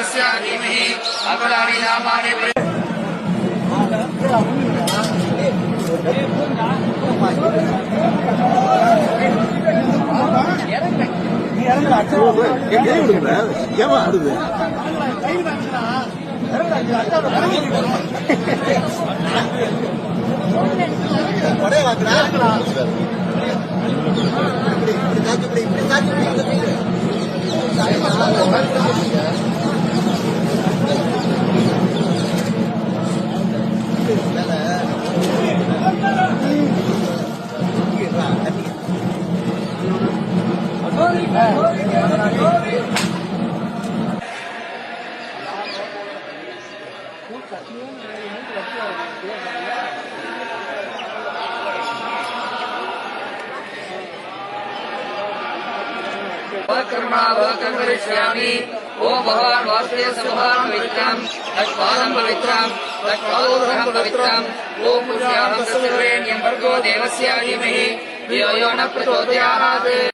தஸ்ய தீமஹி அபலாரி நாமானி ஏமா कर्मा वाकं ஓம் பகவான் வாசுதேவ சமகாரம் பவித்ராம் தஷ்பாதம் பவித்ராம் தஷ்பாதோதரம் பவித்ராம். ஓம் புருஷாம் தஸ்ய தேவஸ்யா தீமஹி